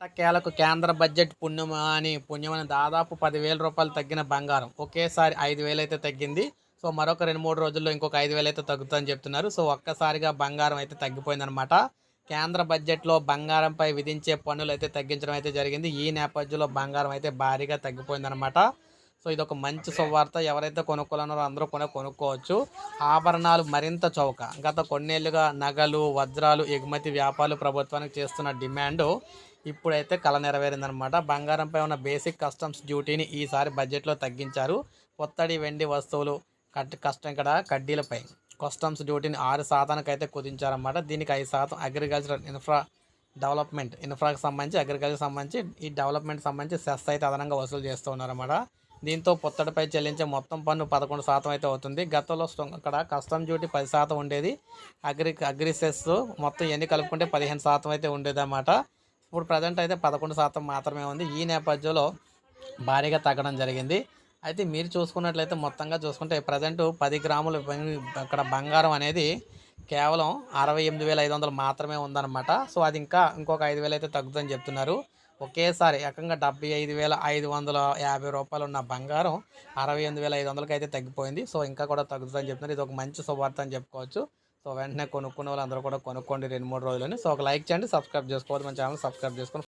ఎట్టకేలకు కేంద్ర బడ్జెట్ పుణ్యం అని పుణ్యం అని దాదాపు పదివేల రూపాయలు తగ్గిన బంగారం. ఒకేసారి ఐదు వేలు అయితే తగ్గింది. సో మరొక రెండు మూడు రోజుల్లో ఇంకొక ఐదు వేలు అయితే తగ్గుతుందని చెప్తున్నారు. సో ఒక్కసారిగా బంగారం అయితే తగ్గిపోయిందనమాట కేంద్ర బడ్జెట్లో బంగారంపై విధించే పన్నులు అయితే తగ్గించడం అయితే జరిగింది. ఈ నేపథ్యంలో బంగారం అయితే భారీగా తగ్గిపోయిందనమాట సో ఇది ఒక మంచి శుభవార్త. ఎవరైతే కొనుక్కోవాలన్నారో అందరూ కూడా కొనుక్కోవచ్చు. ఆభరణాలు మరింత చౌక. గత కొన్నేళ్ళుగా నగలు వజ్రాలు ఎగుమతి వ్యాపారాలు ప్రభుత్వానికి చేస్తున్న డిమాండ్ ఇప్పుడైతే కళ నెరవేరిందనమాట బంగారంపై ఉన్న బేసిక్ కస్టమ్స్ డ్యూటీని ఈసారి బడ్జెట్లో తగ్గించారు. పొత్తడి వెండి వస్తువులు కట్ కష్టం ఇక్కడ కడ్డీలపై. కస్టమ్స్ డ్యూటీని ఆరు శాతానికి అయితే కుదించారన్నమాట. దీనికి ఐదు శాతం అగ్రికల్చరల్ ఇన్ఫ్రా డెవలప్మెంట్ ఇన్ఫ్రాకి సంబంధించి అగ్రికల్చర్ సంబంధించి ఈ డెవలప్మెంట్ సంబంధించి సెస్ అయితే అదనంగా వసూలు చేస్తూ ఉన్నారన్నమాట. దీంతో పొత్తడిపై చెల్లించే మొత్తం పన్ను పదకొండు శాతం అయితే అవుతుంది. గతంలో అక్కడ కస్టమ్ డ్యూటీ పది శాతం ఉండేది. అగ్రి అగ్రిసెస్ మొత్తం ఎన్ని కలుపుకుంటే పదిహేను శాతం అయితే ఉండేదన్నమాట. ఇప్పుడు ప్రజెంట్ అయితే పదకొండు శాతం మాత్రమే ఉంది. ఈ నేపథ్యంలో భారీగా తగ్గడం జరిగింది. అయితే మీరు చూసుకున్నట్లయితే మొత్తంగా చూసుకుంటే ప్రజెంట్ పది గ్రాములు అక్కడ బంగారం అనేది కేవలం అరవై ఎనిమిది వేల ఐదు వందలు మాత్రమే ఉందన్నమాట. సో అది ఇంకా ఇంకొక ఐదు వేలు అయితే తగ్గుతుందని చెప్తున్నారు. ఒకేసారి ఏకంగా డెబ్బై ఐదు వేల ఐదు వందల యాభై రూపాయలు ఉన్న బంగారం అరవై ఎనిమిది వేల ఐదు వందలకి అయితే తగ్గిపోయింది. సో ఇంకా కూడా తగ్గుతుందని చెప్తున్నారు. ఇది ఒక మంచి శుభార్త అని చెప్పుకోవచ్చు. సో వెంటనే కొనుక్కునే వాళ్ళందరూ కూడా కొనుక్కోండి రెండు మూడు రోజులని. సో ఒక లైక్ చేయండి సబ్స్క్రైబ్ చేసుకోవద్దు. మన ఛానల్ సబ్స్క్రైబ్ చేసుకొని